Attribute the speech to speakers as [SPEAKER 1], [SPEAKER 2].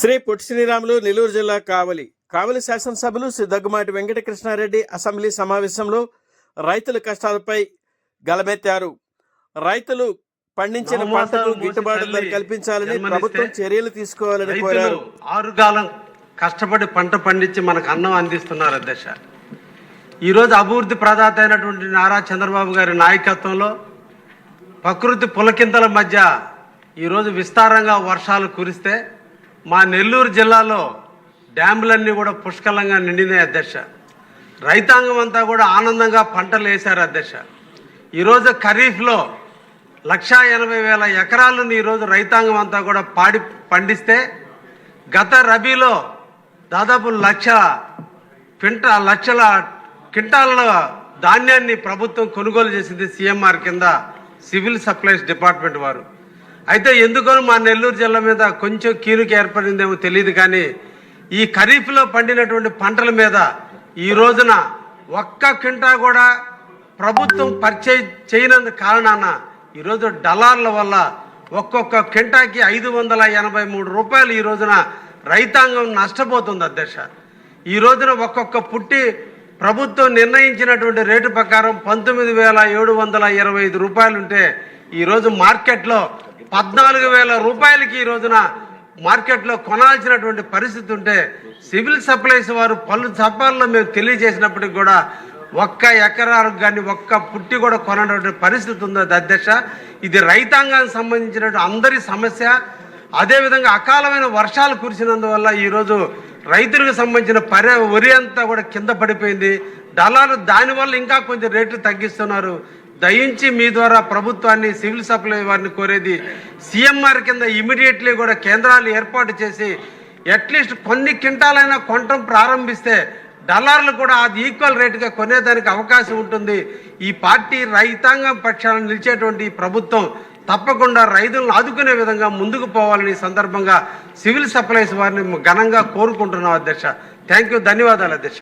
[SPEAKER 1] శ్రీ పొట్టి శ్రీరాములు నెల్లూరు జిల్లా కావలి. కావలి శాసనసభ్యులు శ్రీ దగ్గుమాటి వెంకటకృష్ణారెడ్డి అసెంబ్లీ సమావేశంలో రైతుల కష్టాలపై గలమెత్తారు. రైతులు పండించిన పంటకు గిట్టుబాటు ధర కల్పించాలని ప్రభుత్వం చర్యలు తీసుకోవాలని కోరారు.
[SPEAKER 2] ఆరుగాలం కష్టపడి పంట పండించి మనకు అన్నం అందిస్తున్నారు అధ్యక్ష. ఈరోజు అభివృద్ధి ప్రదాత అయినటువంటి నారా చంద్రబాబు గారి నాయకత్వంలో ప్రకృతి పులకింతల మధ్య ఈరోజు విస్తారంగా వర్షాలు కురిస్తే మా నెల్లూరు జిల్లాలో డ్యాములన్నీ కూడా పుష్కలంగా నిండినాయి అధ్యక్ష. రైతాంగం అంతా కూడా ఆనందంగా పంటలు వేశారు అధ్యక్ష. ఈరోజు ఖరీఫ్లో లక్షా ఎనభై వేల ఎకరాలను ఈరోజు రైతాంగం అంతా కూడా పాడి పండిస్తే గత రబీలో దాదాపు లక్ష క్వింట లక్షల క్వింటాల ధాన్యాన్ని ప్రభుత్వం కొనుగోలు చేసింది సీఎంఆర్ కింద సివిల్ సప్లైస్ డిపార్ట్మెంట్ వారు. అయితే ఎందుకనో మా నెల్లూరు జిల్లా మీద కొంచెం కీలుక ఏర్పడిందేమో తెలియదు కానీ ఈ ఖరీఫ్లో పండినటువంటి పంటల మీద ఈ రోజున ఒక్క క్వింటా కూడా ప్రభుత్వం పర్చేజ్ చేయనందు కారణాన ఈరోజు డలార్ల వల్ల ఒక్కొక్క క్వింటాకి ఐదు వందల ఎనభై మూడు రూపాయలు ఈ రోజున రైతాంగం నష్టపోతుంది అధ్యక్ష. ఈ రోజున ఒక్కొక్క పుట్టి ప్రభుత్వం నిర్ణయించినటువంటి రేటు ప్రకారం పంతొమ్మిది వేల ఏడు వందల ఇరవై ఐదు రూపాయలుంటే ఈరోజు మార్కెట్లో పద్నాలుగు వేల రూపాయలకి ఈ రోజున మార్కెట్లో కొనాల్సినటువంటి పరిస్థితి ఉంటే సివిల్ సప్లైస్ వారు పలు సభల్లో మేము తెలియజేసినప్పటికి కూడా ఒక్క ఎకరాలకు కానీ ఒక్క పుట్టి కూడా కొనటువంటి పరిస్థితి ఉంది అధ్యక్ష ఇది రైతాంగానికి సంబంధించినటువంటి అందరి సమస్య. అదేవిధంగా అకాలమైన వర్షాలు కురిసినందువల్ల ఈరోజు రైతులకు సంబంధించిన పర్య వరి అంతా కూడా కింద పడిపోయింది. దళాలు దానివల్ల ఇంకా కొంచెం రేట్లు తగ్గిస్తున్నారు. దయించి మీ ద్వారా ప్రభుత్వాన్ని సివిల్ సప్లై వారిని కోరేది సీఎంఆర్ కింద ఇమీడియట్లీ కూడా కేంద్రాలు ఏర్పాటు చేసి అట్లీస్ట్ కొన్ని క్వింటాలైనా కొనటం ప్రారంభిస్తే డాలర్లు కూడా అది ఈక్వల్ రేటుగా కొనేదానికి అవకాశం ఉంటుంది. ఈ పార్టీ రైతాంగం పక్షాలను నిలిచేటువంటి ప్రభుత్వం తప్పకుండా రైతులను ఆదుకునే విధంగా ముందుకు పోవాలని సందర్భంగా సివిల్ సప్లైస్ వారిని ఘనంగా కోరుకుంటున్నాం అధ్యక్ష. Thank you. ధన్యవాదాలు అధ్యక్ష.